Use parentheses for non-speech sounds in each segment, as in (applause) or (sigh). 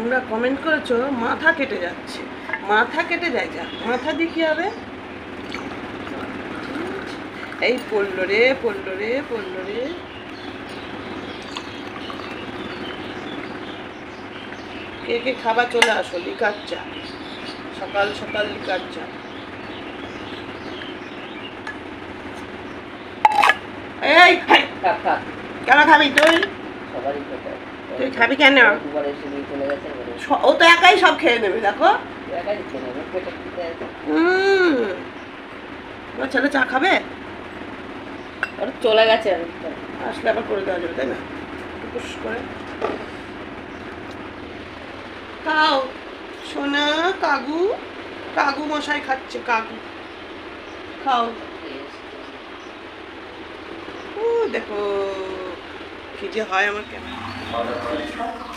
তোমরা কমেন্ট করেছ, মাথা কেটে যাচ্ছে। মাথা কেটে যায়, যা। মাথা দিয়ে হবে? এই পড়ল রে পড়ল রে পড়ল রে। কে কে খাবার চলে আসো, লিকার চা। সকাল সকাল লিকার চা। এই কেন খাবি তুই? সবারই তুই খাবি কেন? ও তো একাই সব খেয়ে নেবে দেখো। হুম। ছেলে চা খাবে? ওর চলে গেছে আসলে আবার করে দেওয়া যাবে তাই না? টুকুস খাও সোনা কাগু কাগু মশাই খাচ্ছে কাগু খাও। ও দেখো কি যে হয় আমার কেন Mother Krishna.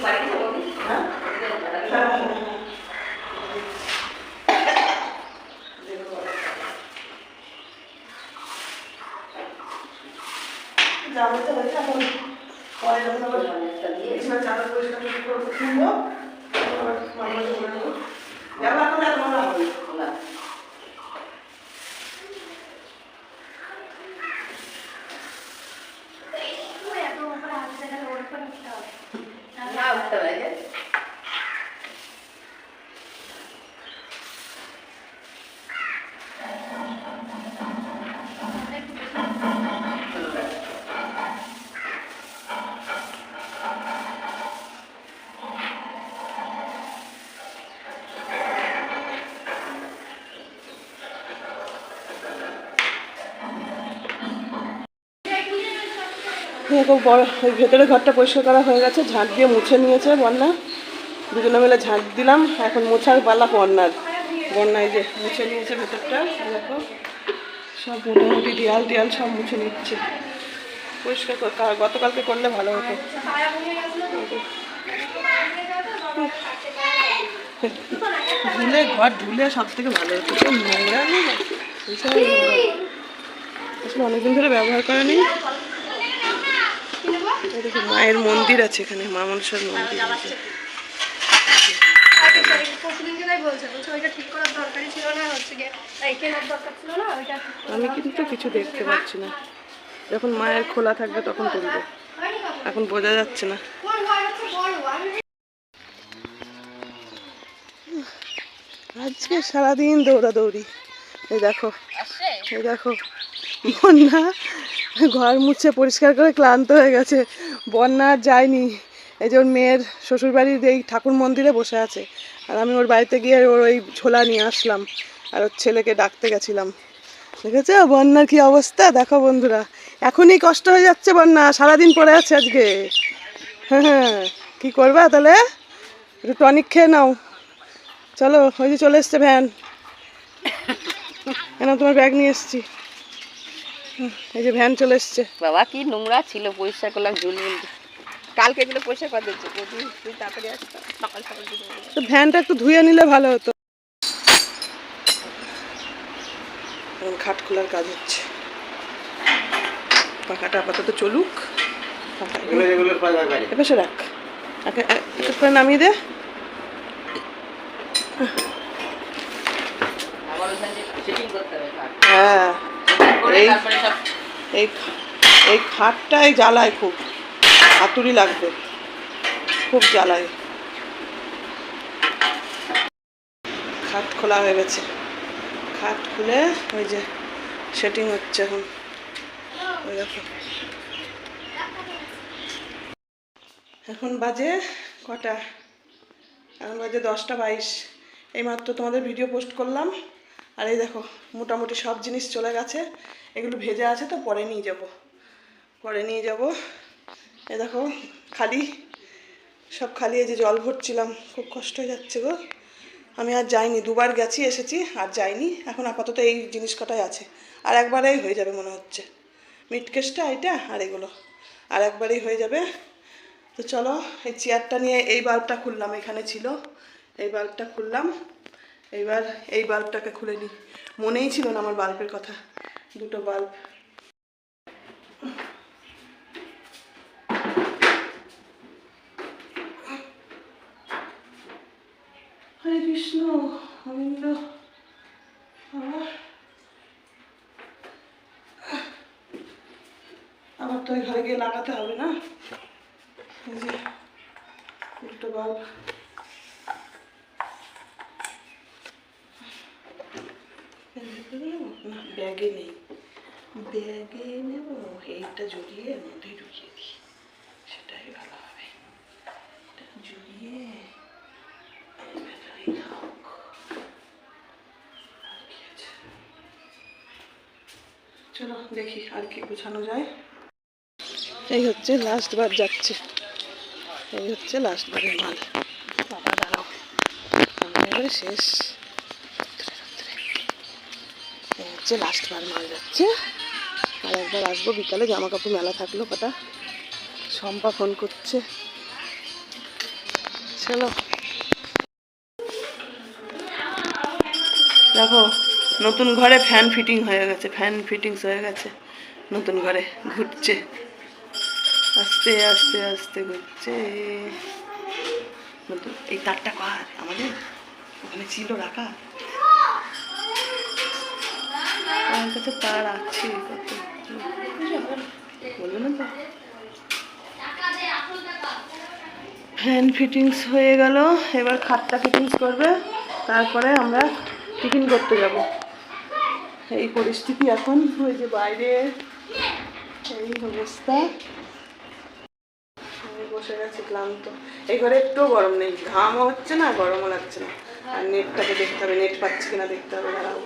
管你去我们，嗯，对不对？দেখো, বড় ভেতরে ঘরটা পরিষ্কার করা হয়ে গেছে, ঝাঁট দিয়ে মুছে নিয়েছে বন্যা। দুজনে মিলে ঝাঁট দিলাম, এখন মোছার পাল্লা বন্যার। বন্যা এই যে মুছে নিয়েছে ভেতরটা, দেখো। সব মোটামুটি দেয়াল দেয়াল সব মুছে নিচ্ছে। পরিষ্কার গতকালকে করলে ভালো হতো। ধুলে ঘর ধুলে সব থেকে ভালো হতো। নোংরা। আসলে অনেকদিন ধরে ব্যবহার করেনি। দেখো মায়ের মন্দির আছে এখানে মা মনসার মন্দির আছে। আমি কিন্তু কিছু দেখতে পাচ্ছি না। যখন মায়ের খোলা থাকবে তখন তুলবো। এখন বোঝা যাচ্ছে না। আজকে সারাদিন দৌড়াদৌড়ি। এই দেখো এই দেখো বন্যা ঘর মুছে পরিষ্কার করে ক্লান্ত হয়ে গেছে। বন্যা যায়নি। এই যে ওর মেয়ের শ্বশুরবাড়ির এই ঠাকুর মন্দিরে বসে আছে। আর আমি ওর বাড়িতে গিয়ে ওর ওই ছোলা নিয়ে আসলাম। আর ওর ছেলেকে ডাকতে গেছিলাম। দেখেছ? বন্যার কি অবস্থা? দেখো বন্ধুরা। এখনই কষ্ট হয়ে যাচ্ছে বন্যা। সারাদিন পড়ে আছে আজকে। হ্যাঁ হ্যাঁ। কী করবা তাহলে? একটু টনিক খেয়ে নাও। চলো, ওই যে চলে এসছে ভ্যান। কেন তোমার ব্যাগ নিয়ে এসছি। এই যে ভ্যান চলে এসছে। বাবা কি নোংরা ছিল পরিষ্কার করলাম ঝুলমুল কালকে এগুলো পরিষ্কার করে দিচ্ছে তুই তাড়াতাড়ি আসতো সকাল সকাল তো ভ্যানটা একটু ধুয়ে নিলে ভালো হতো। খাট খোলার কাজ হচ্ছে। পাখাটা আপাতত চলুক। এপাশে রাখ। একটু করে নামিয়ে দে। আবার ওখানে সেটিং করতে হবে কার হ্যাঁ। এই- এই এই খাটটাই জ্বালায় খুব। হাতুড়ি লাগবে। খুব জ্বালায়। খাট খোলা হয়ে গেছে। খাট খুলে ওই যে সেটিং হচ্ছে এখন। ওই দেখো। এখন বাজে কটা? এখন বাজে দশটা বাইশ। এইমাত্র তোমাদের ভিডিও পোস্ট করলাম। আর এই দেখো, মোটামুটি সব জিনিস চলে গেছে। এগুলো ভেজে আছে তো, পরে নিয়ে যাব। পরে নিয়ে যাব। এ দেখো, খালি। সব খালি, এই যে জল ভরছিলাম, খুব কষ্ট হয়ে যাচ্ছে গো। আমি আর যাইনি, দুবার গেছি, এসেছি, আর যাইনি। এখন আপাতত এই জিনিস কটাই আছে। আর একবারেই হয়ে যাবে মনে হচ্ছে। মিটকেসটা এটা আর এগুলো। আর একবারেই হয়ে যাবে। তো চলো, এই চেয়ারটা নিয়ে এই বাল্বটা খুললাম, এখানে ছিল। এই বাল্বটা খুললাম। এইবার এই বাল্বটাকে খুলে নিই মনেই ছিল না আমার বাল্বের কথা। দুটো বাল্ব। হরে কৃষ্ণ, গোবিন্দ আবার আবার তো ঘরে গিয়ে লাগাতে হবে না। দুটো বাল্ব না ব্যাগে নেই। ব্যাগে নেব এইটা জড়িয়ে এর ঢুকিয়ে দিই। সেটাই ভালো হবে। এটা জড়িয়ে? চলো দেখি আর কি গোছানো যায়। এই হচ্ছে লাস্ট বার যাচ্ছে। এই হচ্ছে লাস্ট বারের মাল। বাবা, দাঁড়াও। শেষ। এই হচ্ছে লাস্ট বার মাল যাচ্ছে। আর একবার আসব বিকালে জামা কাপড় মেলা থাকল কটা। শম্পা ফোন করছে। চলো। দেখো, নতুন ঘরে ফ্যান ফিটিং হয়ে গেছে ফ্যান ফিটিংস হয়ে গেছে। নতুন ঘরে ঘুরছে। আস্তে আস্তে আস্তে ঘুরছে। নতুন এই তারটা কার? আমাদের? ওখানে ছিল রাখা। আমার কাছে না তো। ফ্যান ফিটিংস হয়ে গেল, এবার খাটটা ফিটিংস করবে, তারপরে আমরা টিফিন করতে যাব। এই পরিস্থিতি এখন, ওই যে বাইরে, এই অবস্থা। বসে গেছি ক্লান্ত। এই ঘরে একটুও গরম নেই, ঘামও হচ্ছে না, গরমও লাগছে না। আর নেটটাকে দেখতে হবে নেট পাচ্ছি কিনা দেখতে হবে, দাঁড়াও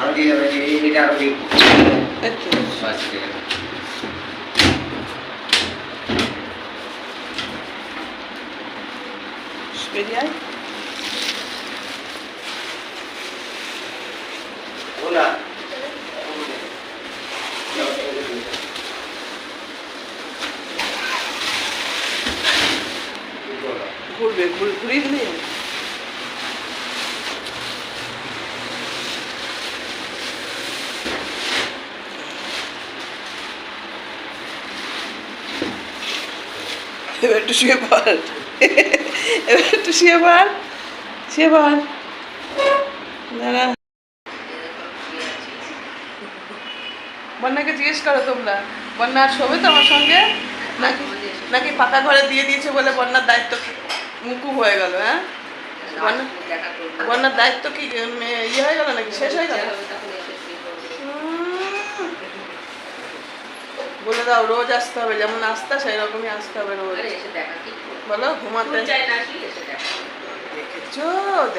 আরও দিয়ে যাবে এটা আরও দিয়ে এই তো। বাস ঠিক আছে বেরিয়ে আয়। ওলা ঘুরবে ঘুর- ঘুরিয়ে দিলেই হবে। এবার একটু শুয়ে পড়। এবার একটু শুয়ে পড় শুয়ে পড়। দাঁড়া। বন্যাকে জিজ্ঞেস করো তোমরা, বন্যা আর শোবে তো আমার সঙ্গে? নাকি নাকি পাকা ঘরে দিয়ে দিয়েছে বলে বন্যার দায়িত্ব মুকুব হয়ে গেল হ্যাঁ? বন্যার দায়িত্ব কি ইয়ে হয়ে গেল নাকি শেষ হয়ে গেল তখন এসে শুয়ে পড়বে। উম। বলে দাও রোজ আসতে হবে যেমন আসতা সেই রকমই আসতে হবে রোজ? বলো ঘুমাতে। দেখেছ?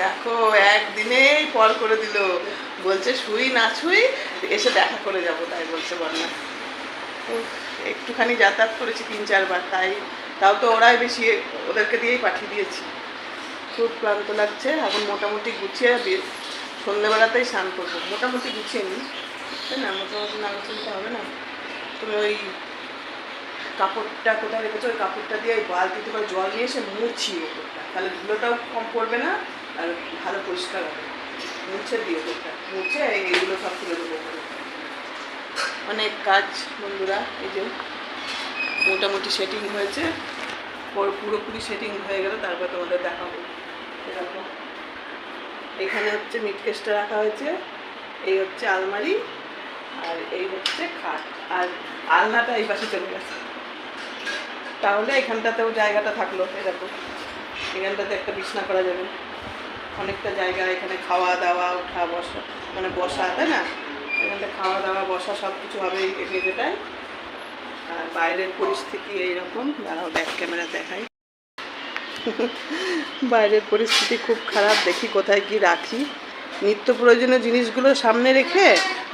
দেখো একদিনেই পর করে দিল। বলছে শুই না ছুই এসে দেখা করে যাব। তাই বলছে বন্যা একটুখানি যাতায়াত করেছি তিন চারবার তাই তাও তো ওরাই বেশি ওদেরকে দিয়েই পাঠিয়ে দিয়েছি। খুব ক্লান্ত লাগছে এখন মোটামুটি গুছিয়ে সন্ধ্যেবেলাতেই স্নান করব। মোটামুটি গুছিয়ে নিই তাই না? মোটামুটি না গুছিয়ে হবে না। তুমি ওই কাপড়টা কোথায় রেখেছো? ওই কাপড়টা দিয়ে ওই বালতিতে করে জল নিয়ে এসে মুছি ওপরটা। তাহলে ধুলোটাও কম পড়বে না, আর ভালো পরিষ্কার হবে। মুছে দিয়ে ওপরটা। মুছে এইগুলো সব তুলে দেবো। অনেক কাজ, বন্ধুরা, এই যে মোটামুটি সেটিং হয়েছে। পর পুরোপুরি সেটিং হয়ে গেলে, তারপর তোমাদের দেখাবো। এরকম এখানে হচ্ছে মিটকেসটা রাখা হয়েছে। এই হচ্ছে আলমারি, আর এই হচ্ছে খাট। আর আলনাটা এই পাশে চলে গেছে। তাহলে এখানটাতেও জায়গাটা থাকল এরকম এখানটাতে একটা বিছনা করা যাবে। অনেকটা জায়গা, এখানে খাওয়া দাওয়া ওঠা বসা মানে বসা, তাই না? এখানটা খাওয়া দাওয়া বসা সব কিছু হবে এই মেঝেটায় আর বাইরের পরিস্থিতি এইরকম। দাঁড়াও ব্যাক ক্যামেরা দেখাই। (laughs) বাইরের পরিস্থিতি খুব খারাপ। দেখি কোথায় কি রাখি। নিত্য প্রয়োজনীয় জিনিসগুলো সামনে রেখে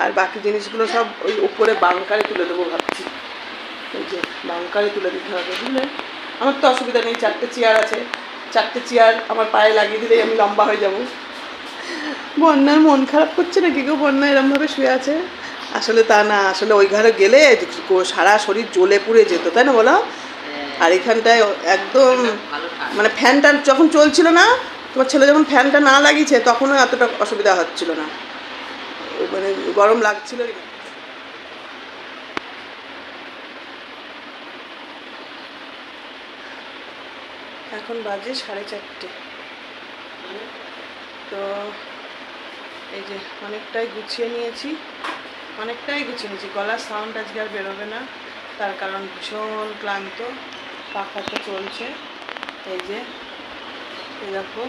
আর বাকি জিনিসগুলো সব ওই উপরে বাংকারে তুলে দেবো ভাবছি। ওই যে বাংকারে তুলে দিতে হবে বুঝলে? আমার তো অসুবিধা নেই চারটে চেয়ার আছে। চারটে চেয়ার আমার পায়ে লাগিয়ে দিলেই আমি লম্বা হয়ে যাব। বন্যার মন খারাপ করছে না কি গো? বন্যা এরমভাবে শুয়ে আছে? আসলে তা না আসলে ওই ঘরে গেলে সারা শরীর জ্বলে পুড়ে যেত তাই না বলো? আর এখানটায় একদম। মানে ফ্যানটা যখন চলছিল না তোমার ছেলে যখন ফ্যানটা না লাগিয়েছে, তখনও এতটা অসুবিধা হচ্ছিল না। মানে গরম লাগছিল এখন বাজে সাড়ে চারটে। তো এই যে অনেকটাই গুছিয়ে নিয়েছি, অনেকটাই গুছিয়ে নিয়েছি। গলার সাউন্ড আজকে আর বেরোবে না, তার কারণ ভীষণ ক্লান্ত, পাখাটা চলছে। এই যে দেখো।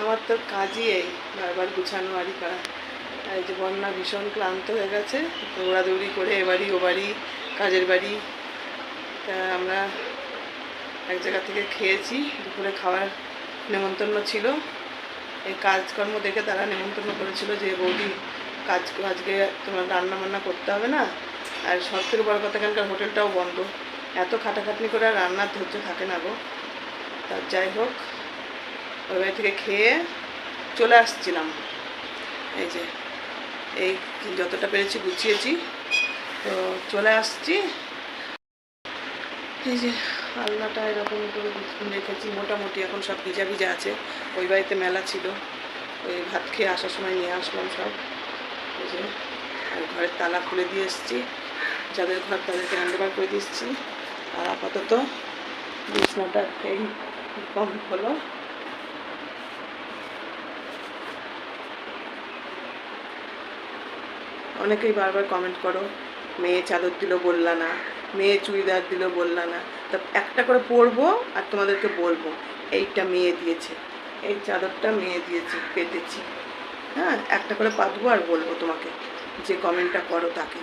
আমার তো কাজই এই, বারবার গুছানো বাড়ি করা। এই যে বন্যা ভীষণ ক্লান্ত হয়ে গেছে, দৌড়াদৌড়ি করে এ বাড়ি, ও বাড়ি, কাজের বাড়ি। তা আমরা এক জায়গা থেকে খেয়েছি, দুপুরে খাওয়ার নেমন্তন্ন ছিল। এই কাজকর্ম দেখে তারা নেমন্তন্ন করেছিল যে, বৌদি, কাজ, আজকে তোমার রান্না বান্না করতে হবে না? আর সব থেকে বড় কথা, এখানকার হোটেলটাও বন্ধ। এত খাটাখাটনি করে আর রান্নার ধৈর্য থাকে না গো। তা যাই হোক, ওই বাড়ি থেকে খেয়ে চলে আসছিলাম। এই যে, এই যতটা পেরেছি গুছিয়েছি। তো চলে আসছি। এই যে, আলনাটা এরকম করে রেখেছি। মোটামুটি এখন সব ভিজা ভিজা আছে। ওই বাড়িতে মেলা ছিল। ওই ভাত খেয়ে আসার সময় নিয়ে আসলাম সব। এই যে, আর ঘরের তালা খুলে দিয়ে এসেছি। যাদের ঘর তাদেরকে হ্যান্ডওভার করে দিচ্ছি। আর আপাতত বিছনাটা এই কম হলো। অনেকেই বারবার কমেন্ট করো, মেয়ে চাদর দিল বললা না, মেয়ে চুড়িদার দিল বললা না। তা একটা করে পরবো আর তোমাদেরকে বলব, এইটা মেয়ে দিয়েছে, এই চাদরটা মেয়ে দিয়েছে, পেতেছি। হ্যাঁ একটা করে পাতবো আর বলব তোমাকে, যে কমেন্টটা করো তাকে।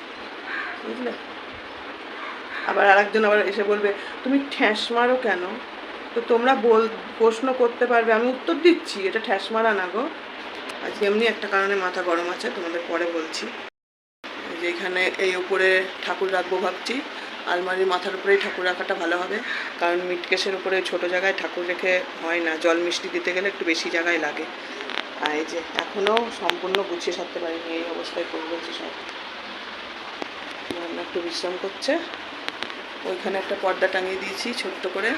আবার আরেকজন আবার এসে বলবে, তুমি ঠ্যাস মারো কেন? তো তোমরা বল, প্রশ্ন করতে পারবে, আমি উত্তর দিচ্ছি, এটা ঠ্যাস মারা না গো। আজকে এমনি একটা কারণে মাথা গরম আছে, তোমাদের পরে বলছি। যে এখানে এই উপরে ঠাকুর রাখব ভাবছি, আলমারির মাথার উপরেই ঠাকুর রাখাটা ভালো হবে, কারণ মিটকেসের উপরে ছোট জায়গায় ঠাকুর রেখে হয় না, জল মিষ্টি দিতে গেলে একটু বেশি জায়গায় লাগে। আর এই যে এখনও সম্পূর্ণ গুছিয়ে সারতে পারিনি, এই অবস্থায় করে বলছি সব? রান্না একটু বিশ্রাম করছে। ওইখানে একটা পর্দা টাঙিয়ে দিয়েছি, ছোট্ট করে।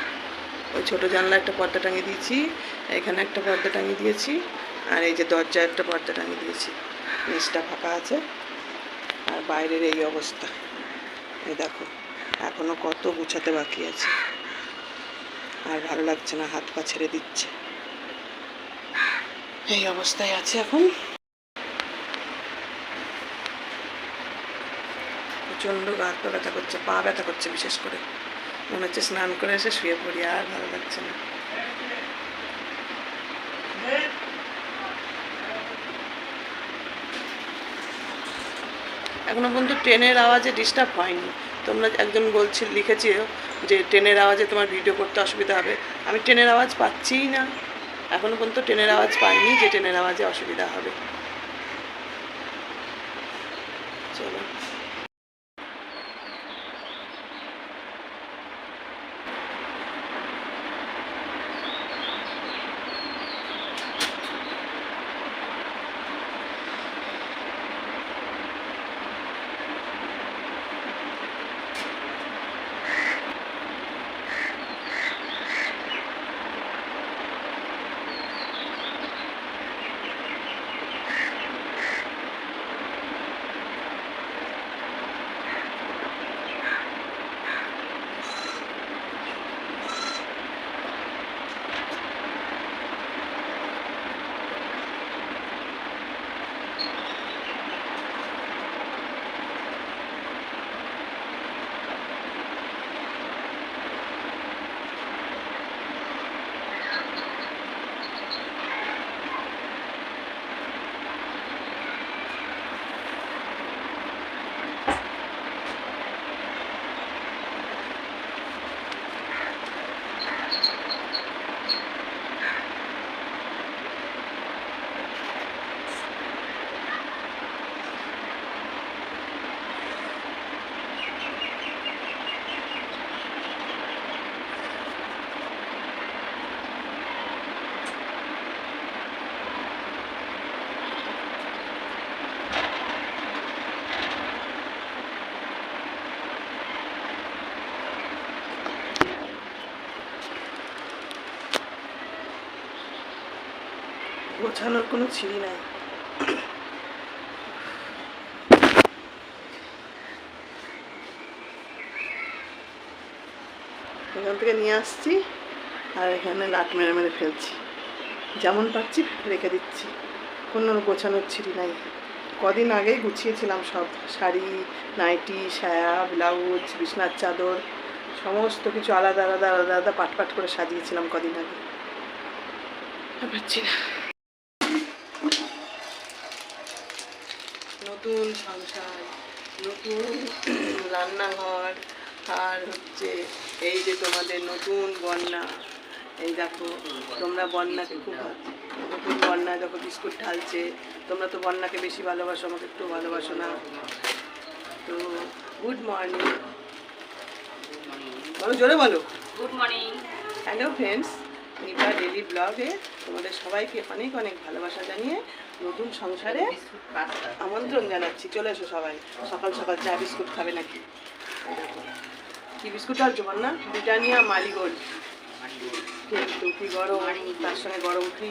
ওই ছোট জানলা একটা পর্দা টাঙিয়ে দিয়েছি, এখানে একটা পর্দা টাঙিয়ে দিয়েছি, আর এই যে দরজায় একটা পর্দা টাঙিয়ে দিয়েছি। নিচটা ফাঁকা আছে, আর বাইরের এই অবস্থা। এই দেখো, এখনও কত গুছাতে বাকি আছে। আর ভালো লাগছে না, হাত পা ছেড়ে দিচ্ছে। এই অবস্থায় আছে এখন। প্রচণ্ড গা, ব্যথা করছে, পা ব্যথা করছে বিশেষ করে। মনে হচ্ছে স্নান করে এসে শুয়ে পড়ি আর ভালো লাগছে না। এখনও পর্যন্ত ট্রেনের আওয়াজে ডিস্টার্ব হয়নি। তোমরা একজন বলছি, লিখেছিও যে ট্রেনের আওয়াজে তোমার ভিডিও করতে অসুবিধা হবে। আমি ট্রেনের আওয়াজ পাচ্ছিই না। এখনও পর্যন্ত ট্রেনের আওয়াজ পাইনি যে ট্রেনের আওয়াজে অসুবিধা হবে। গোছানোর কোনো ছিঁড়ি নাই। এখান থেকে নিয়ে আসছি আর এখানে লাট মেরে মেরে ফেলছি। যেমন পাচ্ছি রেখে দিচ্ছি। কোনো গোছানোর ছিঁড়ি নাই। কদিন আগেই গুছিয়েছিলাম সব। শাড়ি, নাইটি, সায়া, ব্লাউজ, বিছনার চাদর, সমস্ত কিছু আলাদা আলাদা আলাদা আলাদা পাট পাট করে সাজিয়েছিলাম কদিন আগে। পারছি না নতুন সংসার নতুন (clears throat) রান্নাঘর আর হচ্ছে এই যে তোমাদের নতুন বন্যা এই দেখো তোমরা বন্যাকে খুব নতুন বন্যা দেখো বিস্কুট ঢালছে। তোমরা তো বন্যাকে বেশি ভালোবাসো আমাকে একটু ভালোবাসো না। তো গুড মর্নিং বলো জোরে বলো। Good morning hello friends Nipa daily ব্লগে তোমাদের সবাইকে অনেক অনেক ভালোবাসা জানিয়ে নতুন সংসারে আমন্ত্রণ জানাচ্ছি। চলে এসো সবাই। সকাল সকাল চা, বিস্কুট খাবে নাকি। কি বিস্কুট আছে না ব্রিটানিয়া মালিগোল্ড। কিন্তু কি গরম, তার সঙ্গে গরম ফ্রি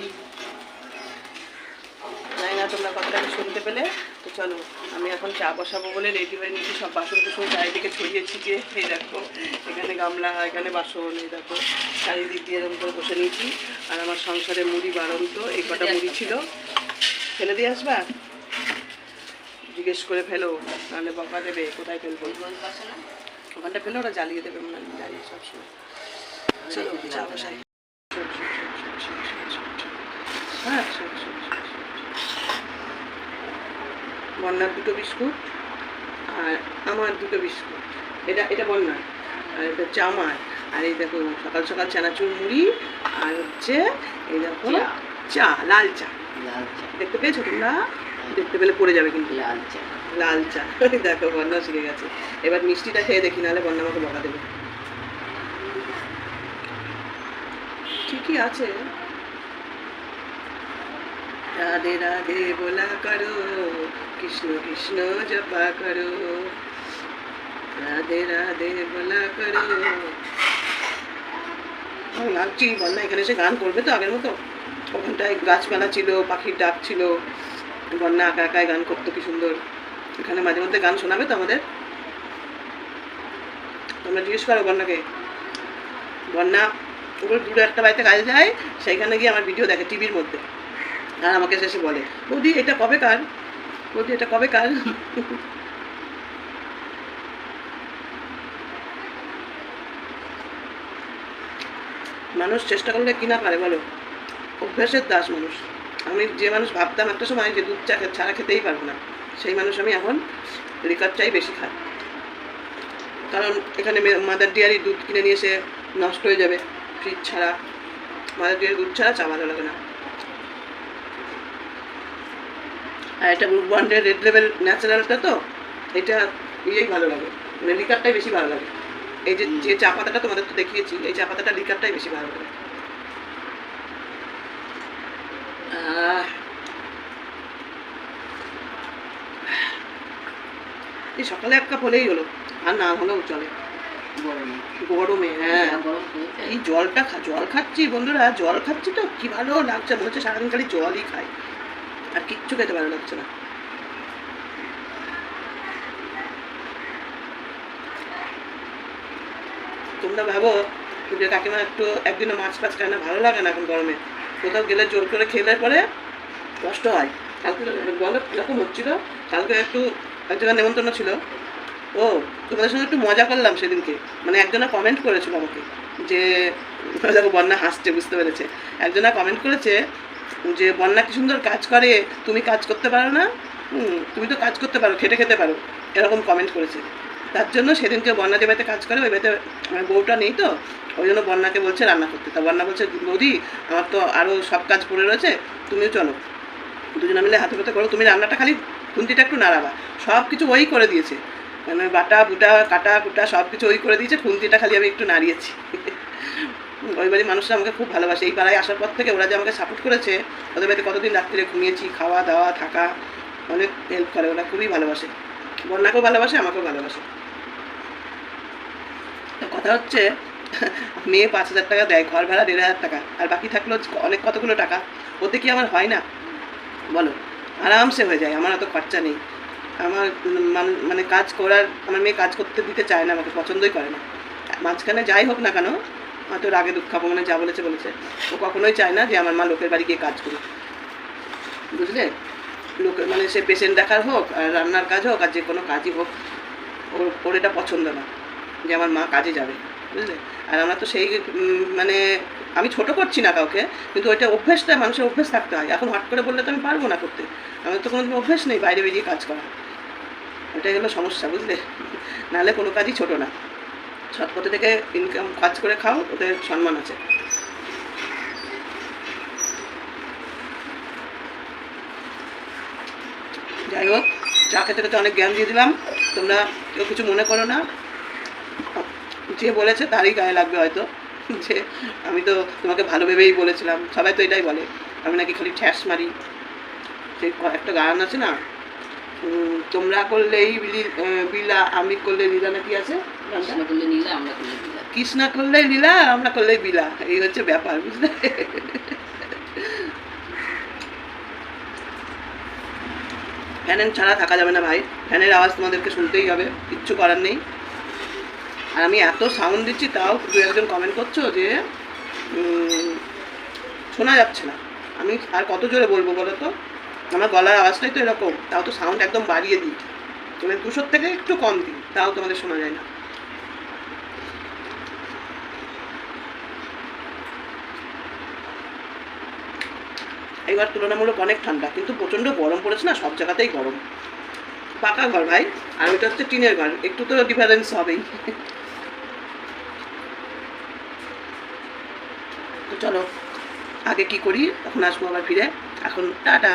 জানি না তোমরা কথাটা কি শুনতে পেলে? তো চলো, আমি এখন চা বসাবো বলে রেডি হয়ে নিচ্ছি সব বাসন কুসন চারিদিকে ছড়িয়ে ছিটিয়ে, এই দেখো, এখানে গামলা, এখানে বাসন, এই দেখো, চারিদিক দিয়ে এরকম করে বসে নিয়েছি। আর আমার সংসারে মুড়ি বাড়ন্ত, এই কটা মুড়ি ছিল। ফেলে দিয়ে আসবা জিজ্ঞেস করে ফেলো নাহলে বকা দেবে কোথায় ফেলব ওখানটা ফেলে ওরা জ্বালিয়ে দেবে মনে হয় জ্বালিয়ে সবসময় চলো চা বসাই হ্যাঁ। বন্যার দুটো বিস্কুট আর আমার দুটো বিস্কুট এটা এটা বন্যার আর এটা হচ্ছে আমার আর এই দেখো সকাল সকাল চানাচুর মুড়ি আর হচ্ছে এই দেখো চা লাল চা দেখতে পেয়েছ তোমরা? দেখতে পেলে পড়ে যাবে কিন্তু। লাল চা লাল চা (laughs) দেখো বন্যা শিখে গেছে। এবার মিষ্টিটা খেয়ে দেখি নাহলে বন্যা আমাকে বকা দেবে। ঠিকই আছে। রাধে রাধে বলা করো কৃষ্ণ কৃষ্ণ জপা করো। রাধে রাধে বলা করো। লাগছি বন্যা এখানে এসে গান করবে তো আগের মতো? ওখানটায় গাছপালা ছিল, পাখির ডাক ছিল, বন্যা একা একাই গান করতো, কি সুন্দর। এখানে মাঝে মধ্যে গান শোনাবে তো আমাদের। তোমরা জিজ্ঞেস করো বন্যাকে। বন্যা ওগুলো দূরে একটা বাড়িতে কাজে যায় সেইখানে গিয়ে আমার ভিডিও দেখে টিভির মধ্যে। আর আমাকে শেষে বলে, বৌদি, এটা কবে কার? বৌদি, এটা কবে কার? মানুষ চেষ্টা করলে কি না পারে বলো? অভ্যাসের দাস মানুষ। আমি যে মানুষ ভাবতাম একটা সময় যে দুধ চা ছাড়া খেতেই পারব না, সেই মানুষ আমি এখন লিকার চাই বেশি খাই। কারণ এখানে মাদার ডিয়ারি দুধ কিনে নিয়ে এসে নষ্ট হয়ে যাবে ফ্রিজ ছাড়া। মাদার ডিয়ারি দুধ ছাড়া চা ভালো লাগে না। আর এটা গ্রুপ ওয়ানের রেড লেভেল ন্যাচারালটা তো, এটা ইয়েই ভালো লাগে। মানে লিকারটাই বেশি ভালো লাগে। এই যে যে চা পাতাটা তোমাদের তো দেখিয়েছি, এই চা পাতাটা লিকারটাই বেশি ভালো লাগে। এই সকালে এক কাপ হলেই হলো আর না হলেও চলে। গরমে। গরমে হ্যাঁ। এই জলটা জল খাচ্ছি বন্ধুরা জল খাচ্ছি তো কি ভালো লাগছে মনে হচ্ছে সারাদিন খালি জলই খাই। আর কিচ্ছু খেতে ভালো লাগছে না। তোমরা ভাবো যে কাকিমা একটু একদিনও মাছ ফাছ খায় না ভালো লাগে না এখন গরমে? কোথাও গেলে জোর করে খেলে পরে কষ্ট হয়। কালকে বলো, কীরকম হচ্ছিল? কালকে একটু এক জায়গায় নেমন্তন্ন ছিল। ও, তোমাদের সঙ্গে একটু মজা করলাম সেদিনকে। মানে একজনা কমেন্ট করেছিল আমাকে যে, (laughs) দেখো বন্যা হাসছে, বুঝতে পেরেছে। একজনা কমেন্ট করেছে যে, বন্যা কি সুন্দর কাজ করে, তুমি কাজ করতে পারো না? তুমি তো কাজ করতে পারো, খেটে খেতে পারো। এরকম কমেন্ট করেছে। তার জন্য সেদিনকে বন্যা যে বাড়িতে কাজ করে, ওই বাড়িতে বউটা নেই তো, ওই জন্য বন্যাকে বলছে রান্না করতে। তা বন্যা বলছে, বৌদি, আমার তো আরও সব কাজ পড়ে রয়েছে, তুমিও চলো। দুজনে মিলে হাতে হাতে করো, তুমি রান্নাটা খালি খুন্তিটা একটু নাড়াবা। সব কিছু ওই করে দিয়েছে। মানে বাটা, বুটা, কাটা, কুটা, সব কিছু ওই করে দিয়েছে, খুন্তিটা খালি আমি একটু নাড়িয়েছি। ওই বাড়ির মানুষরা আমাকে খুব ভালোবাসে। এই পাড়ায় আসার পর থেকে ওরা যে আমাকে সাপোর্ট করেছে, ওদের বাড়িতে কতদিন রাত্রিরে ঘুমিয়েছি খাওয়া দাওয়া থাকা, অনেক হেল্প করে, ওরা খুবই ভালোবাসে। বন্যাকেও ভালোবাসে, আমাকেও ভালোবাসে। কথা হচ্ছে, মেয়ে পাঁচ হাজার টাকা দেয়, ঘর ভাড়া দেড় হাজার টাকা, আর বাকি থাকল অনেক কতগুলো টাকা, ওতে কি আমার হয় না? বলো, আরামসে হয়ে যায়, আমার অত খরচা নেই। আমার মানে কাজ করার, আমার মেয়ে কাজ করতে দিতে চায় না, আমাকে পছন্দই করে না। মাঝখানে যাই হোক না কেন, হয়তো রাগে দুঃখ মানে যা বলেছে বলেছে। ও কখনোই চায় না যে আমার মা লোকের বাড়ি গিয়ে কাজ করুক। বুঝলে? লোকের মানে সে পেশেন্ট দেখার হোক, আর রান্নার কাজ হোক, আর যে কোনো কাজই হোক, ওর ওর এটা পছন্দ না যে আমার মা কাজে যাবে, বুঝলে? আর আমরা তো সেই মানে আমি ছোট করছি না কাউকে, কিন্তু ওইটা অভ্যেসটা মানুষের অভ্যেস থাকতে হয়। এখন হট করে বললে তো আমি পারব না করতে। আমার তো কোনোদিন অভ্যেস নেই বাইরে বেরিয়ে কাজ করা ওটাই হলো সমস্যা, বুঝলে? নাহলে কোনো কাজই ছোট না। সৎ থেকে ইনকাম কাজ করে খাও, ওদের সম্মান আছে। যাই হোক চা খেতে খেতে অনেক জ্ঞান দিয়ে দিলাম। তোমরা কেউ কিছু মনে করো না। যে বলেছে তারই গায়ে লাগবে হয়তো। যে আমি তো তোমাকে ভালো ভেবেই বলেছিলাম। সবাই তো এটাই বলে। আমি নাকি খালি ঠ্যাস মারি। সেই একটা গান আছে না? তোমরা করলেই বিলি- বিলা আমি করলে লীলা নাকি আছে? গানটা? কৃষ্ণ করলে নিলে আমরা করলে কৃষ্ণা করলেই লীলা আমরা করলেই বিলা। এই হচ্ছে ব্যাপার বুঝলে? ফ্যানের ছাড়া থাকা যাবে না ভাই। ফ্যানের আওয়াজ তোমাদেরকে শুনতেই হবে, কিচ্ছু করার নেই। আর আমি এত সাউন্ড দিচ্ছি, তাও দু একজন কমেন্ট করছ যে শোনা যাচ্ছে না। আমি আর কত জোরে বলব বলো তো? আমার গলার আওয়াজটাই তো এরকম, তাও তো সাউন্ড একদম বাড়িয়ে দিই মানে দুশোর থেকে একটু কম দিই তাও তোমাদের শোনা যায় না। এবার তুলনামূলক অনেক ঠান্ডা, কিন্তু প্রচণ্ড গরম পড়েছে না, সব জায়গাতেই গরম। পাকা ঘর ভাই, আর ওইটা হচ্ছে টিনের ঘর, একটু তো ডিফারেন্স হবেই। তো চলো, আগে কি করি, এখন আসব আবার ফিরে। এখন টাটা।